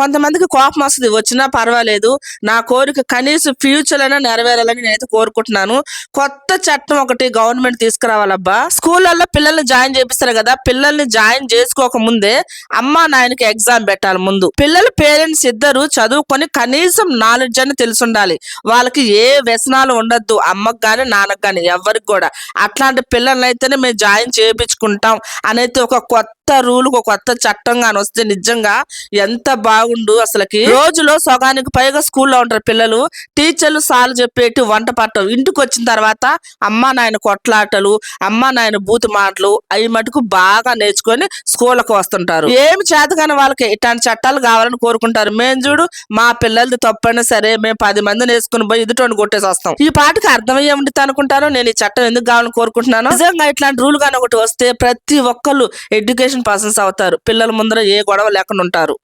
కొంతమందికి కోపం వస్తుంది వచ్చినా పర్వాలేదు నా కోరిక కనీసం ఫ్యూచర్ అయినా నెరవేరాలని నేనైతే కోరుకుంటున్నాను. కొత్త చట్టం ఒకటి గవర్నమెంట్ తీసుకురావాలబ్బా. స్కూళ్ళల్లో పిల్లల్ని జాయిన్ చేపిస్తారు కదా పిల్లల్ని జాయిన్ చేసుకోక ముందే అమ్మా నాయనకి ఎగ్జామ్ పెట్టాలి ముందు. పిల్లల పేరెంట్స్ ఇద్దరు చదువుకొని కనీసం నాలెడ్జ్ అని తెలుసుండాలి. వాళ్ళకి ఏ వ్యసనాలు ఉండద్దు అమ్మకు కానీ నాన్నకు కానీ ఎవరికి కూడా. అట్లాంటి పిల్లల్ని అయితేనే మేము జాయిన్ చేయించుకుంటాం అనేది ఒక కొత్త కొత్త రూల్ ఒక కొత్త చట్టం గాని వస్తే నిజంగా ఎంత బాగుండు అసలుకి. రోజులో సగానికి పైగా స్కూల్లో ఉంటారు పిల్లలు. టీచర్లు సార్లు చెప్పేటి వంట పట్టవు. ఇంటికి వచ్చిన తర్వాత అమ్మా నాయన కొట్లాటలు అమ్మా నాయన బూతు మాటలు అవి మటుకు బాగా నేర్చుకొని స్కూళ్ళకు వస్తుంటారు. ఏమి చేతగాని వాళ్ళకి ఇట్లాంటి చట్టాలు కావాలని కోరుకుంటారు. మేము చూడు మా పిల్లలది తప్పైనా సరే మేము పది మందిని వేసుకుని పోయి ఎదుటోని కొట్టేసి వస్తాం. ఈ పాటకి అర్థమయ్యే ఉండితే అనుకుంటాను నేను ఈ చట్టం ఎందుకు కావాలని కోరుకుంటున్నాను? నిజంగా ఇట్లాంటి రూల్ కానీ ఒకటి వస్తే ప్రతి ఒక్కళ్ళు ఎడ్యుకేషన్ ఎడ్యుకేషన్ పర్సన్స్ అవుతారు. పిల్లల ముందర ఏ గొడవ లేకుండా ఉంటారు.